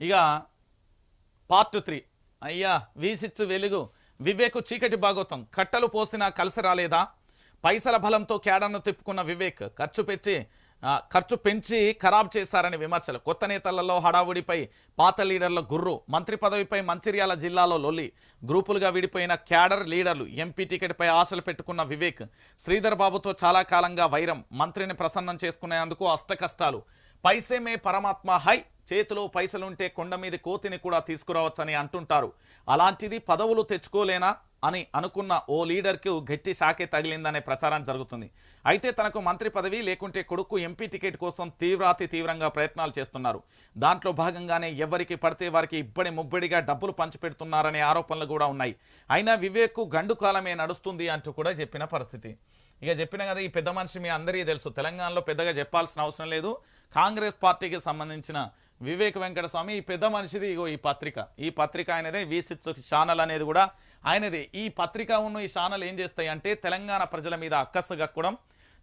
ఇక part three అయ్యా వీసిచ్చు వెలుగు. వివేక్ చీకటి భాగోతం కట్టలు పోసినా కలిసి రాలేదా? పైసల బలంతో కేడను తిప్పుకున్న వివేక్ ఖర్చు పెంచి ఖర్చు పెంచి ఖరాబ్ చేశారని విమర్శలు. కొత్త నేతలలో హడావుడిపై పాత లీడర్ల గుర్రు మంత్రి పదవిపై మంచిర్యాల జిల్లాలో లొల్లి గ్రూపులుగా విడిపోయిన క్యాడర్ లీడర్లు ఎంపీ టికెట్పై ఆశలు పెట్టుకున్న వివేక్ శ్రీధర్ బాబుతో చాలా కాలంగా వైరం మంత్రిని ప్రసన్నం చేసుకునేందుకు అష్టకష్టాలు పైసేమే పరమాత్మ హై చేతిలో పైసలుంటే కొండ మీద కోతిని కూడా తీసుకురావచ్చని అంటుంటారు. అలాంటిది పదవులు తెచ్చుకోలేనా అని అనుకున్న ఓ లీడర్కు గట్టి షాకే తగిలిందనే ప్రచారం జరుగుతుంది. అయితే తనకు మంత్రి పదవి లేకుంటే కొడుకు ఎంపీ టికెట్ కోసం తీవ్రాతి తీవ్రంగా ప్రయత్నాలు చేస్తున్నారు. దాంట్లో భాగంగానే ఎవరికి పడితే వారికి ఇబ్బడి ముబ్బడిగా డబ్బులు పంచిపెడుతున్నారనే ఆరోపణలు కూడా ఉన్నాయి. అయినా వివేక్ గండు కాలమే నడుస్తుంది అంటూ కూడా చెప్పిన పరిస్థితి. ఇక చెప్పిన కదా ఈ పెద్ద మనిషి మీ అందరికీ తెలుసు. తెలంగాణలో పెద్దగా చెప్పాల్సిన అవసరం లేదు. కాంగ్రెస్ పార్టీకి సంబంధించిన వివేక్ వెంకటస్వామి ఈ పెద్ద మనిషిది ఇగో ఈ పత్రిక. ఈ పత్రిక ఆయనదే వి సిక్స్ ఛానల్ అనేది కూడా ఆయనదే. ఈ పత్రిక ఉన్న ఈ ఛానల్ ఏం చేస్తాయి అంటే తెలంగాణ ప్రజల మీద అక్కస్సు గక్కడం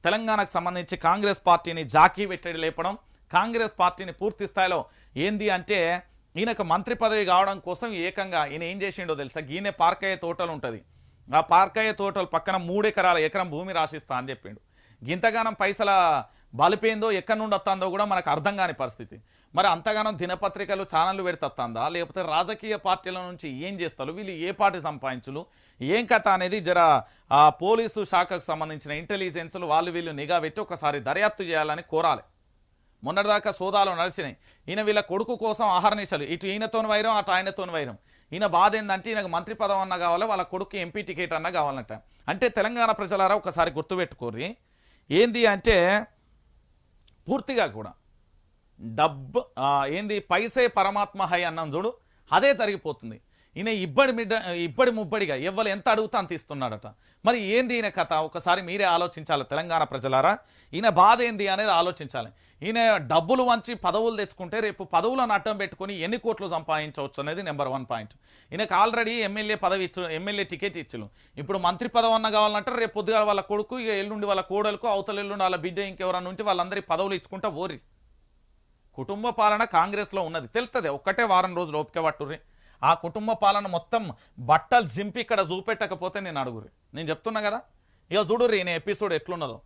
తెలంగాణకు సంబంధించి కాంగ్రెస్ పార్టీని జాకీ వెట్టడి లేపడం కాంగ్రెస్ పార్టీని పూర్తి స్థాయిలో ఏంది అంటే ఈయనకు మంత్రి పదవి కావడం కోసం ఏకంగా ఈయన ఏం చేసిండో తెలుసా? ఈయన పార్కయ్య తోటలు ఉంటుంది. ఆ పార్కయ్య తోటలు పక్కన మూడు ఎకరాల ఎకరం భూమి రాసిస్తా అని చెప్పిండు. గింతగానం పైసల బలిపోయిందో ఎక్కడి నుండి వస్తుందో కూడా మనకు అర్థం కాని పరిస్థితి. మరి అంతగానం దినపత్రికలు ఛానళ్ళు పెడతస్తుందా లేకపోతే రాజకీయ పార్టీల నుంచి ఏం చేస్తారు? వీళ్ళు ఏ పార్టీ సంపాదించులు? ఏం కథ అనేది జర ఆ పోలీసు శాఖకు సంబంధించిన ఇంటెలిజెన్స్లు వాళ్ళు వీళ్ళు నిఘా పెట్టి ఒకసారి దర్యాప్తు చేయాలని కోరాలి. మొన్నటిదాకా సోదాలు నడిచినాయి. ఈయన వీళ్ళ కొడుకు కోసం ఆహర్నిశలు. ఇటు ఈయనతోని వైరం అటు ఆయనతోని వైరం. ఈయన బాధ ఏంటంటే ఈయనకు మంత్రి పదవి అన్నా కావాలి వాళ్ళ కొడుకు ఎంపీ టికెట్ అన్నా కావాలంట. అంటే తెలంగాణ ప్రజలారా ఒకసారి గుర్తుపెట్టుకోర్రి. ఏంది అంటే పూర్తిగా కూడా డబ్బు ఏంది పైసే పరమాత్మ హై అన్నాం చూడు అదే జరిగిపోతుంది. ఈయన ఇబ్బడి మిడ్డ ఇబ్బడి ముబ్బడిగా ఎవ్వరు ఎంత అడుగుతా అంత ఇస్తున్నాడట. మరి ఏంది ఈయన కథ? ఒకసారి మీరే ఆలోచించాలి తెలంగాణ ప్రజలారా. ఈయన బాధ ఏంది అనేది ఆలోచించాలి. ఈయన డబ్బులు వంచి పదవులు తెచ్చుకుంటే రేపు పదవులను అడ్డం పెట్టుకొని ఎన్ని కోట్లు సంపాదించవచ్చు అనేది నెంబర్ వన్ పాయింట్. ఈయనకు ఆల్రెడీ ఎమ్మెల్యే పదవి ఇచ్చు ఎమ్మెల్యే టికెట్ ఇచ్చులు ఇప్పుడు మంత్రి పదవి అన్న కావాలంటే రేపు పొద్దుగా వాళ్ళ కొడుకు ఇక ఎల్లుండి వాళ్ళ కోడలకు అవతల ఎల్లుండి వాళ్ళ బిడ్డ ఇంకెవరన్నా ఉంటే వాళ్ళందరికీ పదవులు ఇచ్చుకుంటా ఓరి. కుటుంబ పాలన కాంగ్రెస్లో ఉన్నది. తెలుస్తుంది ఒక్కటే వారం రోజులు ఓపిక పట్టుర్రి ఆ కుటుంబ పాలన మొత్తం బట్టలు జింపి ఇక్కడ చూపెట్టకపోతే నేను అడుగురి నేను చెప్తున్నా కదా? ఇక చూడుర్రి నేను ఎపిసోడ్ ఎట్లున్నదో.